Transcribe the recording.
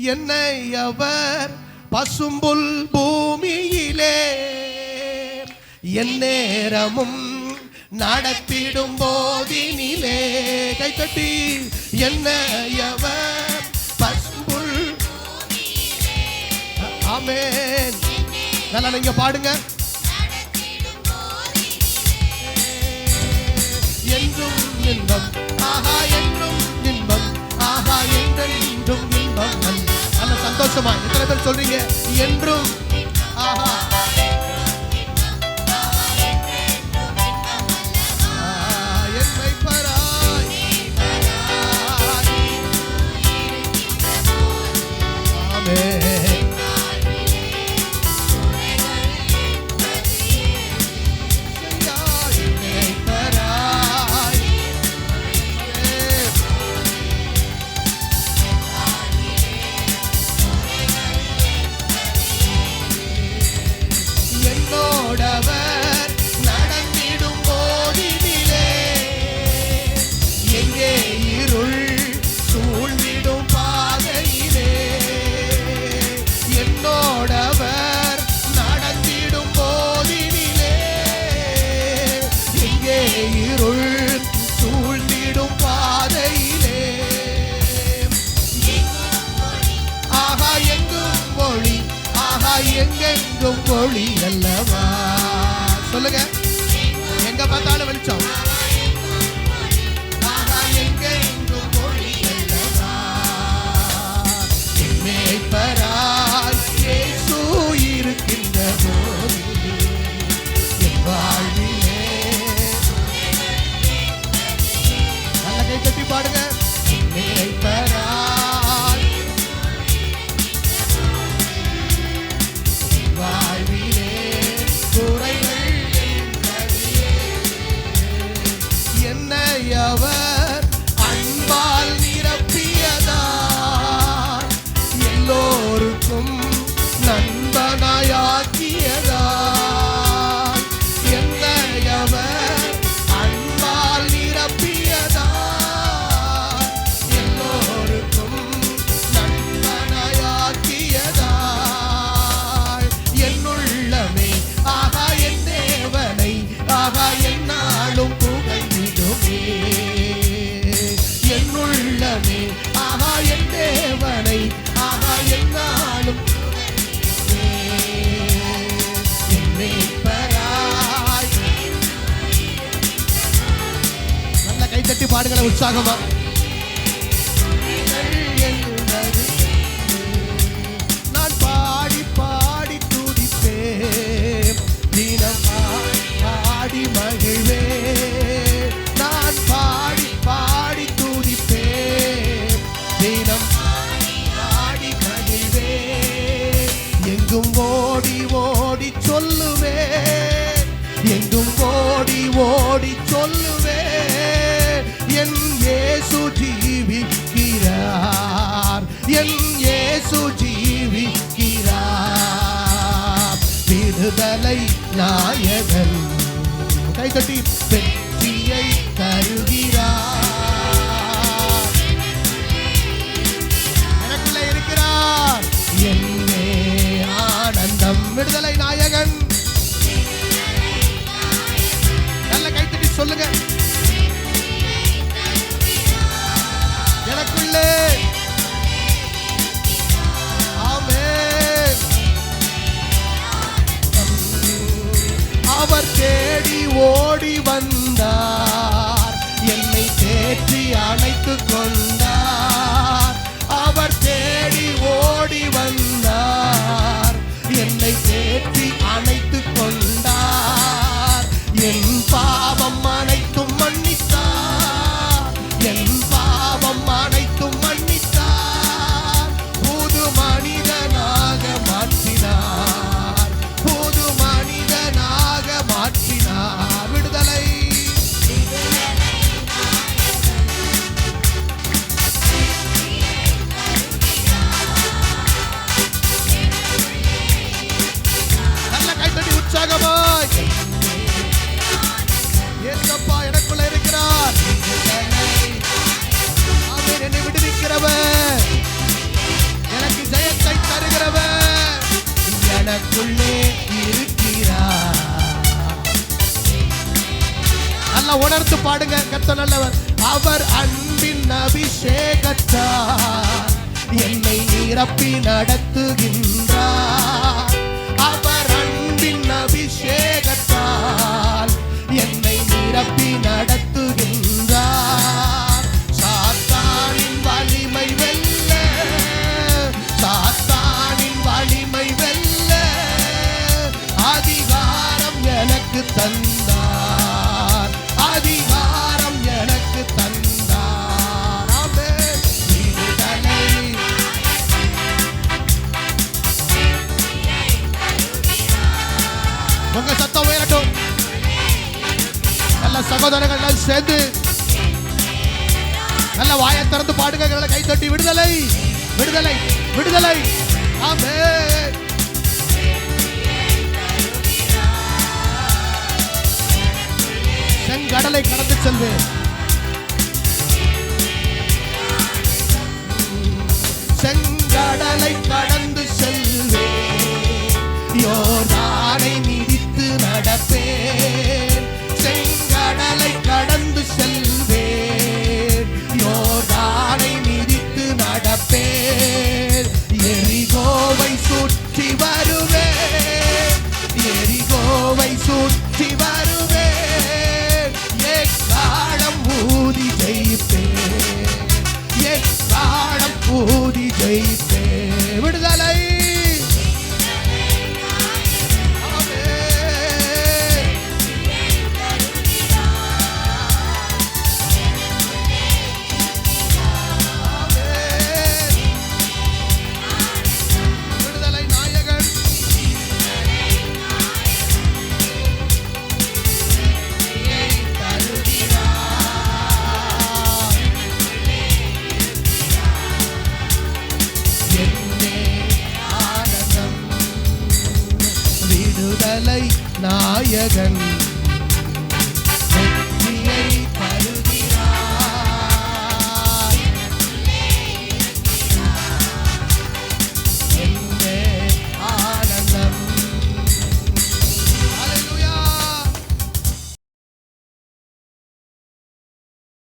என்னை அவர் பசும்புல் பூமியிலே எந்நேரமும் நடத்திடும் போதினிலே. என்னை என்னையவர் பசும்புல் ஆமேன். நல்லா நீங்க பாடுங்க. என்றும் நின்றும் சந்தோஷமா? எத்தனை பேர் சொல்றீங்க? என்றும் ஆஹா. இருள் சூழ்ந்திடும் பாதையிலே. ஆகா எங்கும் மொழி ஆகா எங்கெங்கும் மொழி அல்லவா? சொல்லுங்க. எங்க பார்த்தாலும் പാടുകളെ ഉത്സാഹം விடுதலை நாயகன். கைகட்டி வெற்றியை தருகிறார். எனக்குள்ள இருக்கிறார். என்னே ஆனந்தம் விடுதலை நாயகன். ஓடி வந்தார். என்னை தேற்றி அணைத்து கொண்டு எனக்குள்ளே இருக்கிறார். நல்லா உணர்ந்து பாடுங்க கத்த நல்லவர். அவர் அன்பின் அபிஷேகத்தார். என்னை நிரப்பி நடத்துகின்றார். உங்க சத்தம் உயரட்டும். நல்ல சகோதரர்கள் எல்லாம் சேர்ந்து நல்ல வாயை திறந்து பாடுங்க கை தட்டி விடுதலை விடுதலை விடுதலை. ஆமே செங்கடலை கடந்து செல்வேன். செங்கடலை கடந்து பேர் எரிகோவை சுற்றி வருவேன். எரிகோவை சுற்றி வருவேன். எக்காலம் ஊதி ஜெயிப்பேன். எக்காலம் ஊதி ஜெயிப்பேன். விடுதல் ஆனந்தம் நாயகன்.